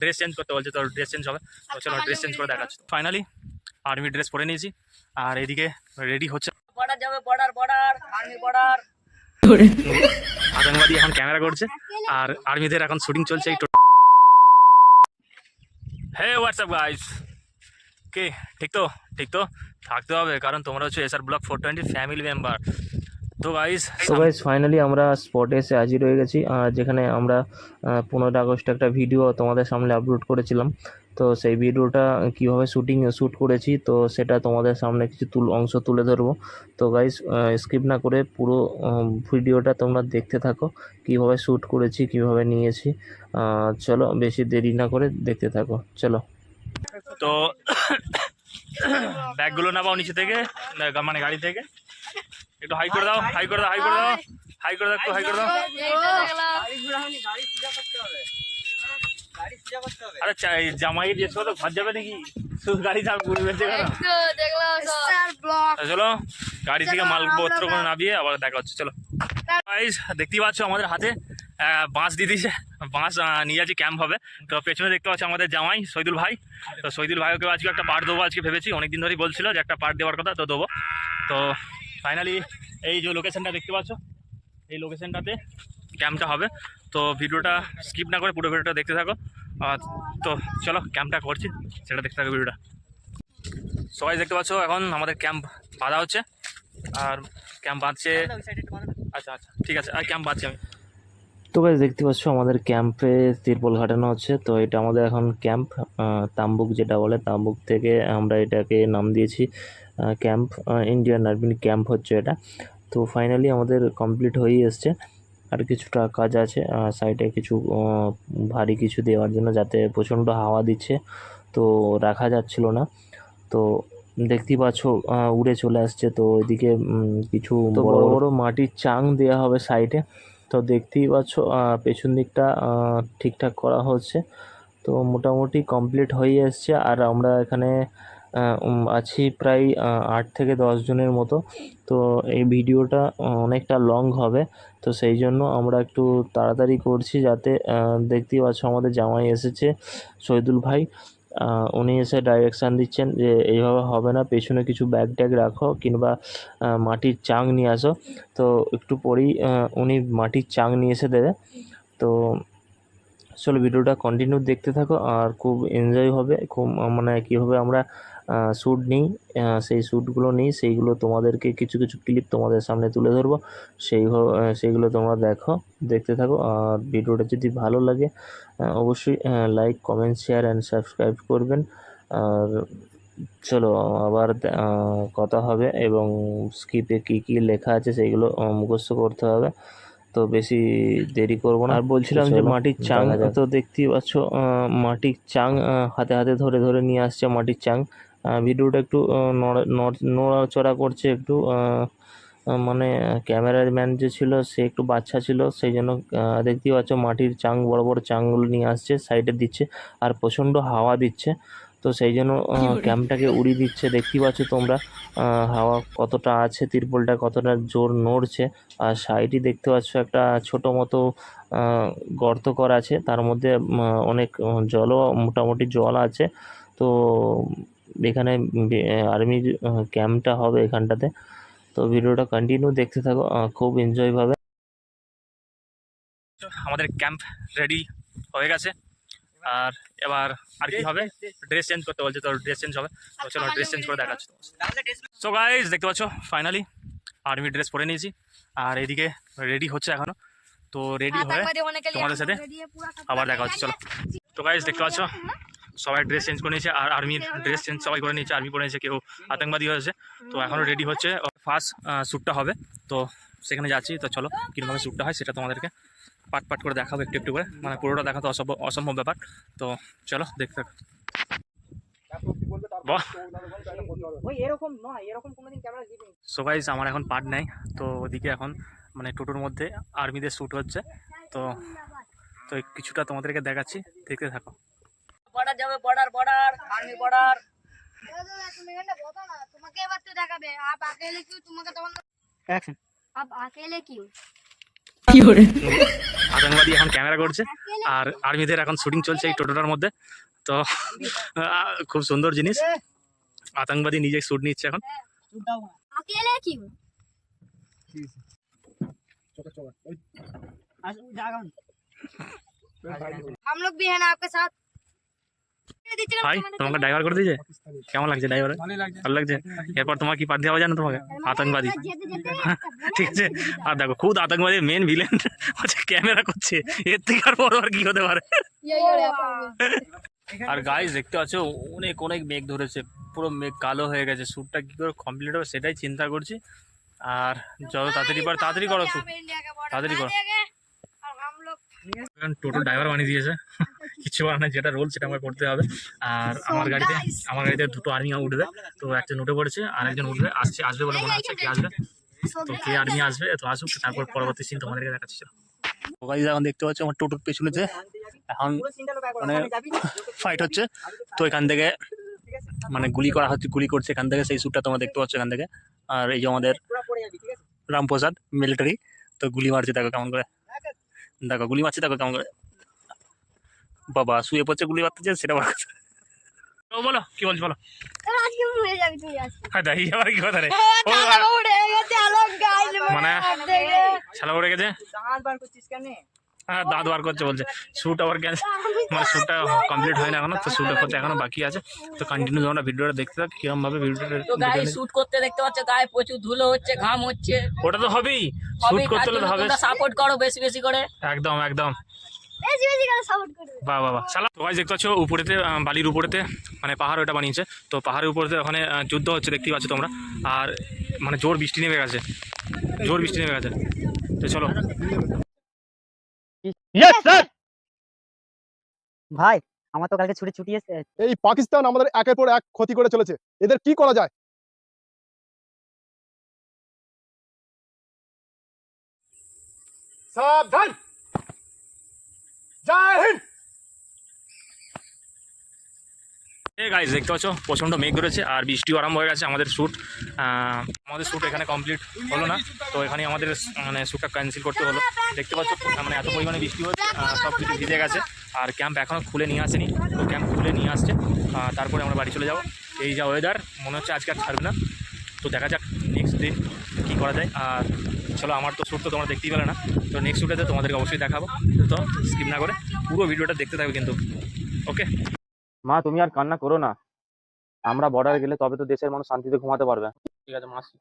Dress change করতে বলছে তো ড্রেস চেঞ্জ হবে। তো চলো ড্রেস চেঞ্জ করে দেখাচ্ছি। ফাইনালি আর্মি ড্রেস পরে নিয়েছি। আর এদিকে রেডি হচ্ছে। বর্ডার যাবে বর্ডার বর্ডার আর্মি বর্ডার। আতঙ্কবাদী এখন ক্যামেরা করছে আর আর্মিদের এখন শুটিং চলছে এই হে হোয়াটসঅ্যাপ গাইস কে ঠিক তো ঠিক তো। থাকতে হবে কারণ তোমরা হচ্ছে SR block four twenty family member তো গাইস তো গাইজ ফাইনালি আমরা স্পটে এসে হাজির হয়ে গেছি। আর যেখানে আমরা পনেরোই আগস্ট একটা ভিডিও তোমাদের সামনে আপলোড করেছিলাম। তো সেই ভিডিওটা কীভাবে শ্যুটিং শ্যুট করেছি তো সেটা তোমাদের সামনে কিছু তুল অংশ তুলে ধরবো। তো গাইস স্কিপ না করে পুরো ভিডিওটা তোমরা দেখতে থাকো কীভাবে শ্যুট করেছি কীভাবে নিয়েছি। চলো বেশি দেরি না করে দেখতে থাকো চলো। তো ব্যাগগুলো নেবাও নিচে থেকে মানে গাড়ি থেকে। একটু হাই করে দাও হাই করে দাও হাই করে দাও হাই করে দাও একটু হাই করে দাও আরে চা- এই জামাইয়ের যে তো ঘর যাবে নাকি শুধু গাড়ি বেঁচে গেল চলো গাড়ি থেকে মালপত্র করে নামিয়ে আবার দেখা হচ্ছে চলো দেখতেই পাচ্ছ আমাদের হাতে বাঁশ দিয়ে দিয়েছে বাঁশ নিয়ে যাচ্ছি ক্যাম্প হবে তো পেছনে দেখতে পাচ্ছ আমাদের জামাই শহীদুল ভাই তো শহীদুল ভাইকে আজকে একটা পার্ট দেবো আজকে ভেবেছি অনেকদিন ধরেই বলছিল যে একটা পার্ট দেওয়ার কথা তো দেবো তো ফাইনালি এই যে লোকেশানটা দেখতে পাচ্ছ এই লোকেশনটাতে ক্যাম্পটা হবে। তো ভিডিওটা স্কিপ না করে পুরো ভিডিওটা দেখতে থাকো। আর তো চলো ক্যাম্পটা করছি সেটা দেখতে থাকো ভিডিওটা সবাই দেখতে পাচ্ছ এখন আমাদের ক্যাম্প বাঁধা হচ্ছে। আর ক্যাম্প বাঁধছে। আচ্ছা আচ্ছা ঠিক আছে আর ক্যাম্প বাঁধছি আমি। তো গাইজ দেখতে পাচ্ছ আমাদের ক্যাম্পে তিরপল ঘাটানো হচ্ছে। তো এটা আমাদের এখন ক্যাম্প তাম্বুক যেটা বলে তাম্বুক থেকে আমরা এটাকে নাম দিয়েছি ক্যাম্প ইন্ডিয়ান আর্মি ক্যাম্প হচ্ছে এটা। তো ফাইনালি আমাদের কমপ্লিট হয়েই এসছে। আর কিছুটা কাজ আছে সাইডে কিছু ভারী কিছু দেওয়ার জন্য যাতে প্রচণ্ড হাওয়া দিচ্ছে তো রাখা যাচ্ছিল না। তো দেখতেই পাচ্ছ উড়ে চলে আসছে। তো এদিকে কিছু বড় বড় মাটির চাং দেওয়া হবে সাইডে তো দেখতেই পাচ্ছ পেছন দিকটা ঠিকঠাক করা হচ্ছে। তো মোটামুটি কমপ্লিট হয়ে এসছে। আর আমরা এখানে আছি প্রায় আট থেকে দশ জনের মতো। তো এই ভিডিওটা অনেকটা লং হবে। তো সেই জন্য আমরা একটু তাড়াতাড়ি করছি যাতে দেখতেই পাচ্ছ আমাদের জামাই এসেছে, শহীদুল ভাই। উনি এসে ডাইরেকশান দিচ্ছেন যে এইভাবে হবে না, পেছনে কিছু ব্যাগ ট্যাগ রাখো কিংবা মাটির চাং নিয়ে আসো। তো একটু পরেই উনি মাটির চাং নিয়ে এসে দেবে। তো চলো ভিডিওটা কন্টিনিউ দেখতে থাকো আর খুব এনজয় হবে, খুব মানে কীভাবে আমরা শ্যুট নিই সেই শ্যুটগুলো নিই, সেইগুলো তোমাদেরকে কিছু কিছু ক্লিপ তোমাদের সামনে তুলে ধরবো, সেই সেইগুলো তোমরা দেখো, দেখতে থাকো আর ভিডিওটা যদি ভালো লাগে অবশ্যই like comment share and subscribe করবেন। আর চলো আবার কথা হবে এবং স্কিপে কী কী লেখা আছে সেইগুলো মুখস্থ করতে হবে। তো বেশি দেরি করব না। আর বলছিলাম যে মাটির চাং তো দেখতেই পাচ্ছ মাটির চাং হাতে হাতে ধরে ধরে নিয়ে আসছে মাটির চাং। ভিডিওটা একটু আহ, নড়া- নড়- নড়াচড়া করছে একটু মানে ক্যামেরার ম্যান যে ছিল সে একটু বাচ্চা ছিল সেই জন্য দেখতেই পাচ্ছ মাটির চাং বড় বড় চাংগুলো নিয়ে আসছে সাইডে দিচ্ছে আর প্রচণ্ড হাওয়া দিচ্ছে। তো সেই জন্য ক্যাম্পটাকে উড়িয়ে দিচ্ছে। দেখতেই পাচ্ছ তোমরা হাওয়া কতটা আছে তিরপলটা কতটা জোর নড়ছে। আর সাইডে দেখতে পাচ্ছ একটা ছোট মতো গর্ত করা আছে। তার মধ্যে অনেক জলও মোটামুটি জল আছে। তো এখানে আর্মির ক্যাম্পটা হবে এখানটাতে। তো ভিডিওটা কন্টিনিউ দেখতে থাকো খুব এনজয় পাবে আমাদের ক্যাম্প রেডি হয়ে গেছে। আর এবার আর কি হবে? ড্রেস চেঞ্জ করতে বলছে তো ড্রেস চেঞ্জ হবে। তো চলো ড্রেস চেঞ্জ করে দেখাচ্ছি সো গাইজ দেখতে পাচ্ছ ফাইনালি আর্মি ড্রেস পরে নিয়েছি। আর এদিকে রেডি হচ্ছে এখনও। তো রেডি হয়ে তোমাদের সাথে। আবার দেখা হচ্ছে চলো। তো গাইজ দেখতে পাচ্ছ সবাই ড্রেস চেঞ্জ করে নিয়েছে আর আর্মির ড্রেস চেঞ্জ সবাই করে নিয়েছে আর্মি পরে নিয়েছে কেউ আতঙ্কবাদী হয়েছে তো এখনও রেডি হচ্ছে ফার্স্ট শ্যুটটা হবে। তো সেখানে যাচ্ছি তো চলো কীরকমভাবে শ্যুটটা হয় সেটা তোমাদেরকে পাট পাট করে দেখাবো একটু একটু করে। মানে পুরোটা দেখা তো অসম্ভব অসম্ভব ব্যাপার। তো চলো দেখতে থাকো। সো গাইজ আমার এখন পাট নাই। তো ওদিকে এখন মানে টোটোর মধ্যে আর্মিদের শ্যুট হচ্ছে। তো তো কিছুটা তোমাদেরকে দেখাচ্ছি। দেখতে থাকো। বর্ডার যাবে বর্ডার বর্ডার আর্মি বর্ডার। আতঙ্কবাদী এখন ক্যামেরা করছে আর আর্মিদের এখন শুটিং চলছে এই টোটোটার মধ্যে তো আহ, খুব সুন্দর জিনিস আতঙ্কবাদী নিজে শুট নিচ্ছে এখন अकेले क्यों हम लोग भी है ना आपके साथ ভাই তোমাকে ড্রাইভার করে দিয়েছে? কেমন লাগছে ড্রাইভার ভালো লাগছে? এরপর তোমার কি পার দেওয়া যায় না তোমাকে আতঙ্কবাদী। হ্যাঁ, ঠিক আছে। আর দেখো খুব আতঙ্কবাদী মেন ভিলেন হচ্ছে ক্যামেরা করছে। এর থেকে আর বড় আর কি হতে পারে? আর গাইজ দেখতে পাচ্ছ অনেক অনেক মেঘ ধরেছে। পুরো মেঘ কালো হয়ে গেছে। শ্যুটটা কি করে কমপ্লিট হবে সেটাই চিন্তা করছি। আর যত তাড়াতাড়ি পার তাড়াতাড়ি করো তাড়াতাড়ি করো। টোটো ড্রাইভার বানিয়ে দিয়েছে। কিছু আর না যেটা রোল সেটা আমাকে করতে হবে। আর আমার গাড়িতে আমার গাড়িতে দুটো আর্মি উঠবে তো একজন উঠে পড়েছে আর একজন উঠবে আসছে আসবে বলে মনে হচ্ছে কে আসবে। তো কে আর্মি আসবে তো আসুক তারপর পরবর্তী সিন তোমাদেরকে দেখাচ্ছি। তো এখন দেখতে পাচ্ছ আমার টোটোর পেছনেতে এখন মানে ফাইট হচ্ছে। তো এখান থেকে মানে গুলি করা হচ্ছে গুলি করছে এখান থেকে সেই শ্যুটটা তোমরা দেখতে পাচ্ছ এখান থেকে। আর এই যে আমাদের রামপ্রসাদ মিলিটারি তো গুলি মারছে দেখো কেমন করে। দেখো গুলি মারছে দেখো কেমন করে। বাবা শুয়ে পড়ছে গুলি মারতেছে সেটা আমার কথা। বলো কি বলো। হ্যাঁ, মানে, হ্যাঁ, করছে বলছে। শ্যুট আবার মানে শ্যুটটা কমপ্লিট হয় না এখনও তো করতে এখনও বাকি আছে। তো কন্টিনিউ আমরা ভিডিওটা দেখতে থাক কীরকম ভাবে ভিডিওটা শ্যুট করতে দেখতে পাচ্ছ গায়ে প্রচুর ধুলো হচ্ছে ঘাম হচ্ছে। ওটা তো হবেই সাপোর্ট করো বেশি বেশি করে। একদম একদম। বাহ বাহ বাহ। তো দেখতে পাচ্ছ উপরেতে বালির উপরেতে মানে পাহাড় ওটা বানিয়েছে। তো পাহাড়ের উপরেতে ওখানে যুদ্ধ হচ্ছে দেখতেই পাচ্ছ তোমরা। আর মানে জোর বৃষ্টি নেমে গেছে। জোর বৃষ্টি নেমে গেছে। তো চলো। ভাই আমার তো কালকে ছুটি ছুটি এসে এই পাকিস্তান আমাদের একের পর এক ক্ষতি করে চলেছে। এদের কি করা যায়? সাবধান! গাইজ দেখতে পাচ্ছ? প্রচণ্ড মেঘ ধরেছে আর বৃষ্টিও আরম্ভ হয়ে গেছে আমাদের শ্যুট আমাদের শ্যুট এখানে কমপ্লিট হলো না। তো এখানে আমাদের মানে শ্যুটটা ক্যান্সেল করতে হলো। দেখতে পাচ্ছ মানে এত পরিমাণে বৃষ্টি হচ্ছে সব কিছু ভিজে গেছে। আর ক্যাম্প এখনও খুলে নিয়ে আসেনি। তো ক্যাম্প খুলে নিয়ে আসছে। তারপরে আমরা বাড়ি চলে যাব। এই যা ওয়েদার মনে হচ্ছে আজকে আর ছাড়বে না। তো দেখা যাক নেক্সট দিন কী করা যায়। আর চলো আমার তো শ্যুট তো তোমরা দেখতেই পেলে না। তো নেক্সট শ্যুটেতে তোমাদেরকে অবশ্যই দেখাবো। তো স্কিপ না করে পুরো ভিডিওটা দেখতে থাকবে কিন্তু। ওকে মা তুমি আর কান্না করো না। আমরা বর্ডারে গেলে তবে তো দেশের মানুষ শান্তিতে ঘুমাতে পারবে। ঠিক আছে মাসি